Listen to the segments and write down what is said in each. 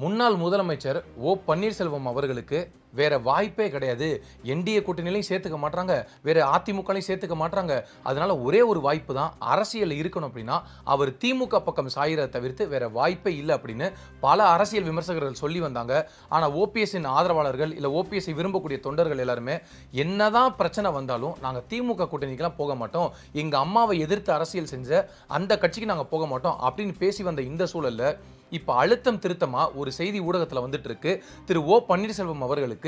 முன்னாள் முதலமைச்சர் ஓ பன்னீர்செல்வம் அவர்களுக்கு வேற வாய்ப்பே கிடையாது. என்டிஏ கூட்டணியிலையும் சேர்த்துக்க மாட்டாங்க வேற அதிமுகலையும் சேர்த்துக்க மாட்டாங்க அதனால ஒரே ஒரு வாய்ப்பு தான் அரசியல் இருக்கணும் அப்படின்னா அவர் திமுக பக்கம் சாயிறதை தவிர்த்து வேற வாய்ப்பே இல்லை அப்படின்னு பல அரசியல் விமர்சகர்கள் சொல்லி வந்தாங்க. ஆனால் ஓபிஎஸ்ஸின் ஆதரவாளர்கள் இல்லை ஓபிஎஸ்ஸை விரும்பக்கூடிய தொண்டர்கள் எல்லாருமே என்னதான் பிரச்சனை வந்தாலும் நாங்கள் திமுக கூட்டணிக்கெல்லாம் போக மாட்டோம். எங்க அம்மாவை எதிர்த்து அரசியல் செஞ்ச அந்த கட்சிக்கு நாங்கள் போக மாட்டோம் அப்படின்னு பேசி வந்த இந்த சூழலில் இப்போ அழுத்தம் திருத்தமாக ஒரு செய்தி ஊடகத்தில் வந்துட்டு இருக்கு. திரு ஓ பன்னீர்செல்வம் அவர்களுக்கு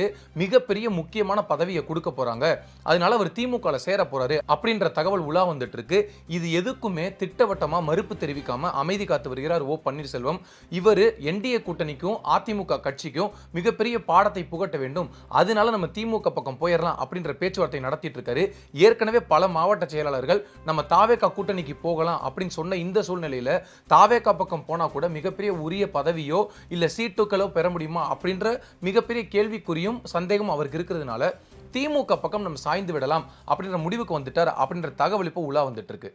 மிகப்பெரிய முக்கியமான பதவியை கொடுக்க போறாங்க. அதனால அவர் திமுகல சேர போறாரு அப்படின்ற தகவல் உலா வந்துட்டு இருக்கு இது எதுக்குமே திட்டவட்டமா மறுப்பு தெரிவிக்காம அமைதி காத்து வருகிறார் ஓ பன்னீர்செல்வம். இவர் என்டிஏ கூட்டணிக்கும் அதிமுக கட்சிக்கும் மிகப்பெரிய பாடத்தை புகட்ட வேண்டும். அதனால நம்ம திமுக பக்கம் போயிடலாம் அப்படின்ற பேச்சுவார்த்தை நடத்திட்டு இருக்காரு. ஏற்கனவே பல மாவட்ட செயலாளர்கள் நம்ம தாவேக்கா கூட்டணிக்கு போகலாம் அப்படின்னு சொன்ன இந்த சூழ்நிலையில தாவேக்கா பக்கம் போனா கூட மிகப்பெரிய உரிய பதவியோ இல்ல சீட்டுக்களோ பெற முடியுமா அப்படின்ற மிகப்பெரிய கேள்வியும் சந்தேகம் அவருக்கு இருக்கிறதுனால திமுக பக்கம் நம்ம சாய்ந்து விடலாம் அப்படின்ற முடிவுக்கு வந்துட்டார் அப்படின்ற தகவல் இப்போ உலா வந்துட்டு இருக்கு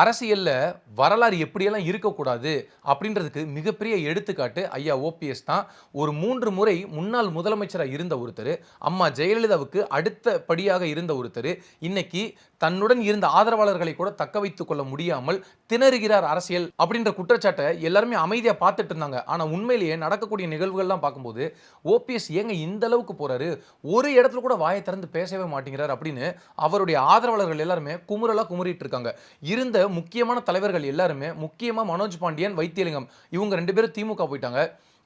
அரசியல்ல வரலாறு எப்படியெல்லாம் இருக்கக்கூடாது அப்படின்றதுக்கு மிகப்பெரிய எடுத்துக்காட்டு ஐயா ஓபிஎஸ் தான். ஒரு மூன்று முறை முன்னாள் முதலமைச்சராக இருந்த ஒருத்தர் அம்மா ஜெயலலிதாவுக்கு அடுத்த படியாக இருந்த ஒருத்தர். இன்னைக்கு தன்னுடன் இருந்த ஆதரவாளர்களை கூட தக்க வைத்துக் கொள்ள முடியாமல் திணறுகிறார் அரசியல் அப்படின்ற குற்றச்சாட்டை எல்லாருமே அமைதியாக பார்த்துட்டு இருந்தாங்க. ஆனால் உண்மையிலேயே நடக்கக்கூடிய நிகழ்வுகள்லாம் பார்க்கும்போது ஓபிஎஸ் ஏங்க இந்த அளவுக்கு போறாரு? ஒரு இடத்துல கூட வாயை திறந்து பேசவே மாட்டேங்கிறார் அப்படின்னு அவருடைய ஆதரவாளர்கள் எல்லாருமே குமுறலாக குமுறிட்டு இருக்காங்க. இருந்த முக்கியமான தலைவர்கள் எல்லாருமே முக்கியமாக மனோஜ் பாண்டியன் வைத்தியலிங்கம் இவங்க ரெண்டு பேரும் திமுக போயிட்டாங்க.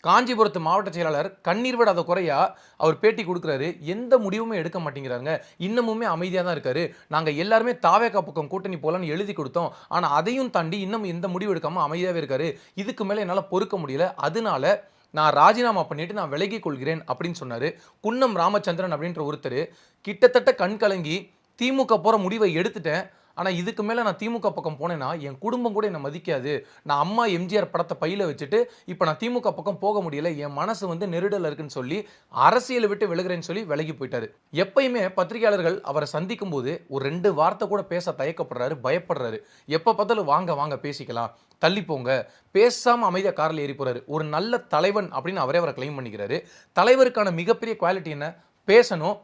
காஞ்சிபுரத்து மாவட்ட செயலாளர் கண்ணீர் விடாத குறையா அவர் பேட்டி கொடுக்குறாரு. எந்த முடிவுமே எடுக்க மாட்டேங்கிறாங்க இன்னமுமே அமைதியாக தான் இருக்காரு. நாங்கள் எல்லாருமே தாவேக்கா பக்கம் கூட்டணி போகலான்னு எழுதி கொடுத்தோம். ஆனால் அதையும் தாண்டி இன்னும் எந்த முடிவு எடுக்காமல் அமைதியாகவே இருக்காரு. இதுக்கு மேலே என்னால் பொறுக்க முடியல. அதனால நான் ராஜினாமா பண்ணிட்டு நான் விலகிக் கொள்கிறேன் அப்படின்னு சொன்னார். குன்னம் ராமச்சந்திரன் அப்படின்ற ஒருத்தர் கிட்டத்தட்ட கண் கலங்கி திமுக போகிற முடிவை எடுத்துட்டேன். ஆனால் இதுக்கு மேலே நான் திமுக பக்கம் போனேன்னா என் குடும்பம் கூட என்னை மதிக்காது. நான் அம்மா எம்ஜிஆர் படத்தை பையில் வச்சுட்டு இப்போ நான் திமுக பக்கம் போக முடியல. என் மனசு வந்து நெருடல் இருக்குன்னு சொல்லி அரசியலை விட்டு விலகுறேன்னு சொல்லி விலகி போயிட்டாரு. எப்பயுமே பத்திரிகையாளர்கள் அவரை சந்திக்கும் போது ஒரு ரெண்டு வார்த்தை கூட பேச தயக்கப்படுறாரு பயப்படுறாரு. எப்போ பார்த்தாலும் வாங்க வாங்க பேசிக்கலாம். தள்ளி போங்க. பேசாமல் அமைதியாக காரில் ஏறி போகிறாரு ஒரு நல்ல தலைவன் அப்படின்னு அவரே அவரை கிளைம் பண்ணிக்கிறாரு. தலைவருக்கான மிகப்பெரிய குவாலிட்டி என்ன? பேசணும்.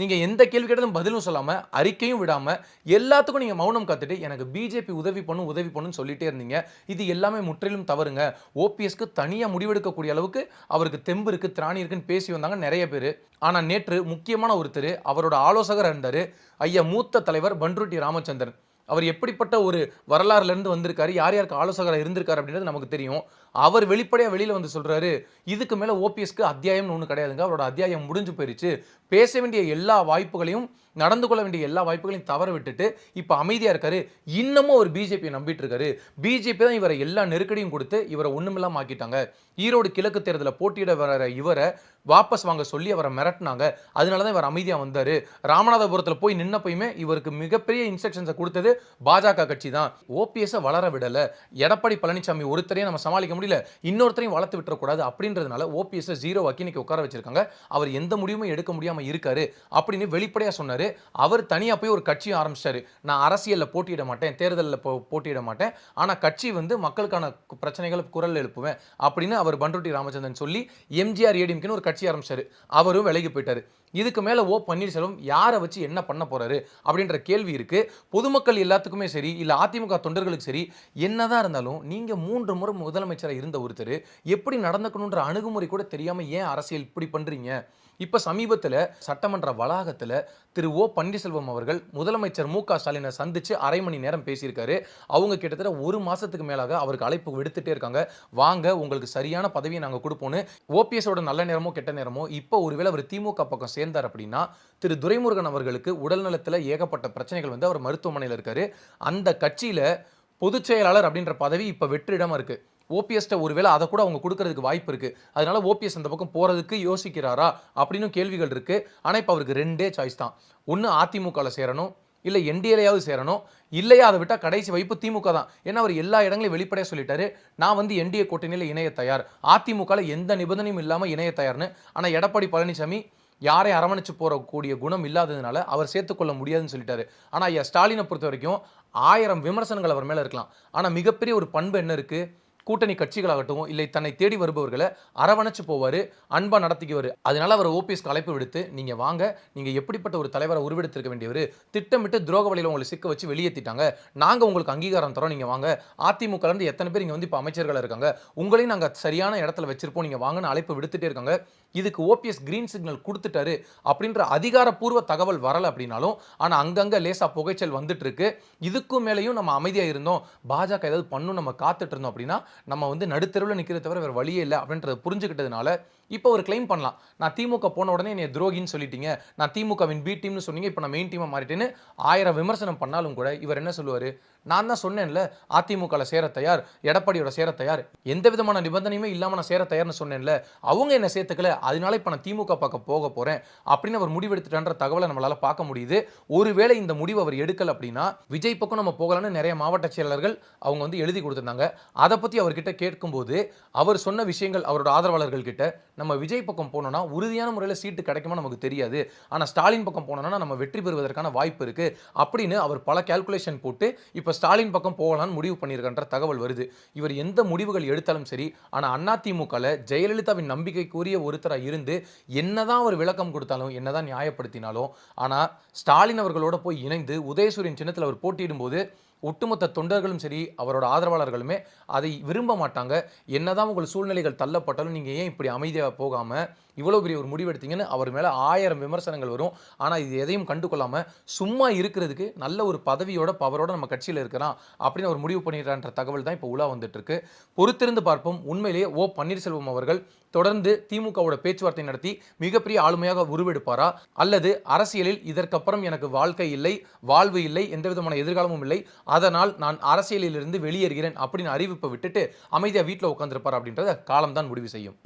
நீங்கள் எந்த கேள்வி கேட்டதும் பதிலும் சொல்லாமல் அறிக்கையும் விடாமல் எல்லாத்துக்கும் நீங்கள் மௌனம் காத்துட்டு எனக்கு பிஜேபி உதவி பண்ணும் உதவி பண்ணுன்னு சொல்லிட்டே இருந்தீங்க. இது எல்லாமே முற்றிலும் தவறுங்க. ஓபிஎஸ்க்கு தனியாக முடிவெடுக்கக்கூடிய அளவுக்கு அவருக்கு தெம்பு இருக்குது திராணி இருக்குன்னு பேசி வந்தாங்க நிறைய பேர். ஆனால் நேற்று முக்கியமான ஒருத்தர் அவரோட ஆலோசகர் இருந்தார். ஐயா மூத்த தலைவர் பன்ருட்டி ராமச்சந்திரன். அவர் எப்படிப்பட்ட ஒரு வரலாறுலேருந்து வந்திருக்காரு யார் யாருக்கு ஆலோசகராக இருந்திருக்காரு அப்படின்றது நமக்கு தெரியும். அவர் வெளிப்படையாக வெளியில் வந்து சொல்கிறாரு இதுக்கு மேலே ஓபிஎஸ்க்கு அத்தியாயம்னு ஒன்று கிடையாதுங்க. அவரோட அத்தியாயம் முடிஞ்சு போயிருச்சு. பேச வேண்டிய எல்லா வாய்ப்புகளையும் நடந்து கொள்ள வேண்டிய எல்லா வாய்ப்புகளையும் தவற விட்டுட்டு இப்போ அமைதியாக இருக்காரு. இன்னமும் அவர் பிஜேபியை நம்பிட்டு இருக்காரு. பிஜேபி தான் இவரை எல்லா நெருக்கடியும் கொடுத்து இவரை ஒன்றுமில்லாமல் ஆக்கிட்டாங்க. ஈரோடு கிழக்கு தேர்தலில் போட்டியிட வர இவரை வாபஸ் வாங்க சொல்லி அவரை மிரட்டினாங்க. அதனால தான் இவர் அமைதியாக வந்தார். ராமநாதபுரத்தில் போய் நின்னப்பயுமே இவருக்கு மிகப்பெரிய இன்ஸ்ட்ரக்ஷன்ஸை கொடுத்தது பாஜக கட்சி தான். ஓபிஎஸ்ஸை வளர விடலை. எடப்பாடி பழனிசாமி ஒருத்தரையும் நம்ம சமாளிக்க முடியல. இன்னொருத்தரையும் வளர்த்து விட்டுறக்கூடாது அப்படின்றதுனால ஓபிஎஸ்ஸை ஜீரோ ஆக்கி இன்னைக்கு உட்கார வச்சிருக்காங்க. அவர் எந்த முடிவுமே எடுக்க முடியாம இருக்காரு அப்படின்னு வெளிப்படையாக சொன்னார். அவர் தனியா போய் ஒரு கட்சி ஆரம்பிச்சிட்டாரு. நான் அரசியலில் போட்டியிட மாட்டேன் தேர்தலில் போ போட்டியிட மாட்டேன். ஆனால் கட்சி வந்து மக்களுக்கான பிரச்சனைகளை குரல் எழுப்புவேன் அப்படின்னு அவர் பண்ருட்டி ராமச்சந்திரன் சொல்லி எம்ஜிஆர் ஏடிஎம்கேன்னு ஒரு கட்சி ஆரம்பிச்சாரு. அவரும் விலகி போயிட்டார். இதுக்கு மேல ஓ பன்னீர்செல்வம் யாரை வச்சு என்ன பண்ண போறாரு அப்படின்ற கேள்வி இருக்கு. பொதுமக்கள் எல்லாத்துக்குமே சரி இல்லை அதிமுக தொண்டர்களுக்கு சரி என்னதான் இருந்தாலும் நீங்க மூன்று முறை முதலமைச்சரை இருந்த ஒருத்தர் எப்படி நடந்துக்கணுன்ற அணுகுமுறை கூட தெரியாம ஏன் அரசியல் இப்படி பண்றீங்க? இப்ப சமீபத்துல சட்டமன்ற வளாகத்துல திரு ஓ பன்னீர்செல்வம் அவர்கள் முதலமைச்சர் மு க ஸ்டாலினை சந்தித்து அரை மணி நேரம் பேசியிருக்காரு. அவங்க கிட்டத்தட்ட ஒரு மாசத்துக்கு மேலாக அவருக்கு அழைப்பு விடுத்துட்டே இருக்காங்க. வாங்க உங்களுக்கு சரியான பதவியை நாங்க கொடுப்போம்னு. ஓபிஎஸோட நல்ல நேரமோ கெட்ட நேரமோ இப்போ ஒருவேளை அவர் திமுக பக்கம் சேர்ந்தார் அப்படின்னா திரு துரைமுருகன் அவர்களுக்கு உடல்நலத்தில் ஏகப்பட்ட பிரச்சனைகள் வந்து அவர் மருத்துவமனையில் இருக்காரு. அந்த கட்சியில பொதுச் செயலாளர் அப்படின்ற பதவி இப்போ வெற்றிடமா இருக்கு. ஓபிஎஸ்ட்ட ஒருவேளை அதை கூட அவங்க கொடுக்கறதுக்கு வாய்ப்பு இருக்கு. அதனால ஓபிஎஸ் அந்த பக்கம் போறதுக்கு யோசிக்கிறாரா அப்படின்னு கேள்விகள் இருக்கு. ஆனால் இப்போ அவருக்கு ரெண்டே சாய்ஸ் தான். ஒன்று அதிமுகவில் சேரணும் இல்லை என்டிஏலையாவது சேரணும் இல்லையா அதை விட்டால் கடைசி வைப்பு திமுக தான். ஏன்னா அவர் எல்லா இடங்களையும் வெளிப்படையாக சொல்லிட்டாரு. நான் வந்து என்டிஏ கூட்டணியில் இணைய தயார். அதிமுகவில் எந்த நிபந்தனையும் இல்லாமல் இணைய தயார்னு. ஆனால் எடப்பாடி பழனிசாமி யாரை அரவணைச்சு போகக்கூடிய குணம் இல்லாததுனால அவர் சேர்த்துக்கொள்ள முடியாதுன்னு சொல்லிட்டாரு. ஆனால் ஐயா ஸ்டாலினை பொறுத்த வரைக்கும் ஆயிரம் விமர்சனங்கள் அவர் மேலே இருக்கலாம். ஆனால் மிகப்பெரிய ஒரு பண்பு என்ன இருக்குது கூட்டணி கட்சிகளாகட்டும் இல்லை தன்னை தேடி வருபவர்களை அரவணைச்சு போவார் அன்பாக நடத்திக்குவார். அதனால் அவர் ஓபிஎஸ்க்கு அழைப்பு விடுத்து நீங்கள் வாங்க நீங்கள் எப்படிப்பட்ட ஒரு தலைவரை உருவெடுத்திருக்க வேண்டியவர்? திட்டமிட்டு துரோக வழியில் உங்களை சிக்க வச்சு வெளியேற்றிட்டாங்க நாங்கள் உங்களுக்கு அங்கீகாரம் தரோம் நீங்கள் வாங்க. அதிமுகலேருந்து எத்தனை பேர் இங்கே வந்து இப்போ அமைச்சர்களாக இருக்காங்க? உங்களையும் நாங்கள் சரியான இடத்துல வச்சிருப்போம் நீங்கள் வாங்கன்னு அழைப்பு விடுத்துட்டே இருக்காங்க. இதுக்கு ஓபிஎஸ் கிரீன் சிக்னல் கொடுத்துட்டாரு. அப்படின்ற அதிகாரப்பூர்வ தகவல் வரலை அப்படின்னாலும் ஆனால் அங்கங்கே லேசாக புகைச்சல் வந்துட்டு இருக்கு. இதுக்கும் மேலேயும் நம்ம அமைதியாக இருந்தோம். பாஜக ஏதாவது பண்ணும் நம்ம காத்துட்டு இருந்தோம் அப்படின்னா நம்ம வந்து நடுத்தருவில் நிற்கிறத தவிர வேறு வழியே இல்லை அப்படின்றத புரிஞ்சுக்கிட்டதுனால இப்போ ஒரு கிளைம் பண்ணலாம். நான் திமுக போன உடனே என்னை துரோகின்னு சொல்லிட்டீங்க. நான் திமுகவின் பி டீம்னு சொன்னீங்க. இப்போ நான் மெயின் டீமாக மாறிட்டேன்னு ஆயிரம் விமர்சனம் பண்ணாலும் கூட இவர் என்ன சொல்லுவார்? நான் தான் சொன்னேன்ல அதிமுகவில் சேர தயார் எடப்பாடியோட சேர தயார். எந்த விதமான நிபந்தனையுமே இல்லாமல் நான் சேர தயார்னு சொன்னேன்ல அவங்க என்ன சேர்த்துக்கல. அதனால இப்போ நான் திமுக பக்கம் போக போகிறேன் அப்படின்னு அவர் முடிவெடுத்துட்டான்ற தகவலை நம்மளால் பார்க்க முடியுது. ஒருவேளை இந்த முடிவு அவர் எடுக்கல அப்படின்னா விஜய் பக்கம் நம்ம போகலான்னு நிறைய மாவட்ட செயலாளர்கள் அவங்க வந்து எழுதி கொடுத்துருந்தாங்க. அதை பற்றி அவர்கிட்ட கேட்கும்போது அவர் சொன்ன விஷயங்கள் அவரோட ஆதரவாளர்கள் கிட்ட நம்ம விஜய் பக்கம் போனோம்னா உறுதியான முறையில் சீட்டு கிடைக்குமா நமக்கு தெரியாது. ஆனால் ஸ்டாலின் பக்கம் போனோம்னா நம்ம வெற்றி பெறுவதற்கான வாய்ப்பு இருக்குது அப்படின்னு அவர் பல கால்குலேஷன் போட்டு இப்போ ஸ்டாலின் பக்கம் போகலான்னு முடிவு பண்ணியிருக்கின்ற தகவல் வருது. இவர் எந்த முடிவுகள் எடுத்தாலும் சரி ஆனால் அதிமுகவில் ஜெயலலிதாவின் நம்பிக்கைக்குரிய ஒருத்தராக இருந்து என்னதான் அவர் விளக்கம் கொடுத்தாலும் என்னதான் நியாயப்படுத்தினாலும் ஆனால் ஸ்டாலின் அவர்களோட போய் இணைந்து உதயசூரியன் சின்னத்தில் அவர் போட்டியிடும்போது ஒட்டுமொத்த தொண்டர்களும் சரி அவரோட ஆதரவாளர்களுமே அதை விரும்ப மாட்டாங்க. என்னதான் உங்கள் சூழ்நிலைகள் தள்ளப்பட்டாலும் நீங்கள் ஏன் இப்படி அமைதியாக போகாமல் இவ்வளோ பெரிய ஒரு முடிவெடுத்தீங்கன்னு அவர் மேலே ஆயிரம் விமர்சனங்கள் வரும். ஆனால் இது எதையும் கண்டு கொள்ளாமல் சும்மா இருக்கிறதுக்கு நல்ல ஒரு பதவியோட பவரோட நம்ம கட்சியில் இருக்கிறான் அப்படின்னு அவர் முடிவு பண்ணிடுறான்ற தகவல் தான் இப்போ உலா வந்துட்டுருக்கு. பொறுத்திருந்து பார்ப்போம். உண்மையிலேயே ஓ பன்னீர்செல்வம் அவர்கள் தொடர்ந்து திமுகவோட பேச்சுவார்த்தை நடத்தி மிகப்பெரிய ஆளுமையாக உருவெடுப்பாரா? அல்லது அரசியலில் இதற்கப்புறம் எனக்கு வாழ்க்கை இல்லை வாழ்வு இல்லை எந்த விதமான எதிர்காலமும் இல்லை அதனால் நான் அரசியலிலிருந்து வெளியேறுகிறேன் அப்படின்னு அறிவிப்பை விட்டுட்டு அமைதியாக வீட்டில் உட்காந்துருப்பார் அப்படின்றத காலம்தான் முடிவு செய்யும்.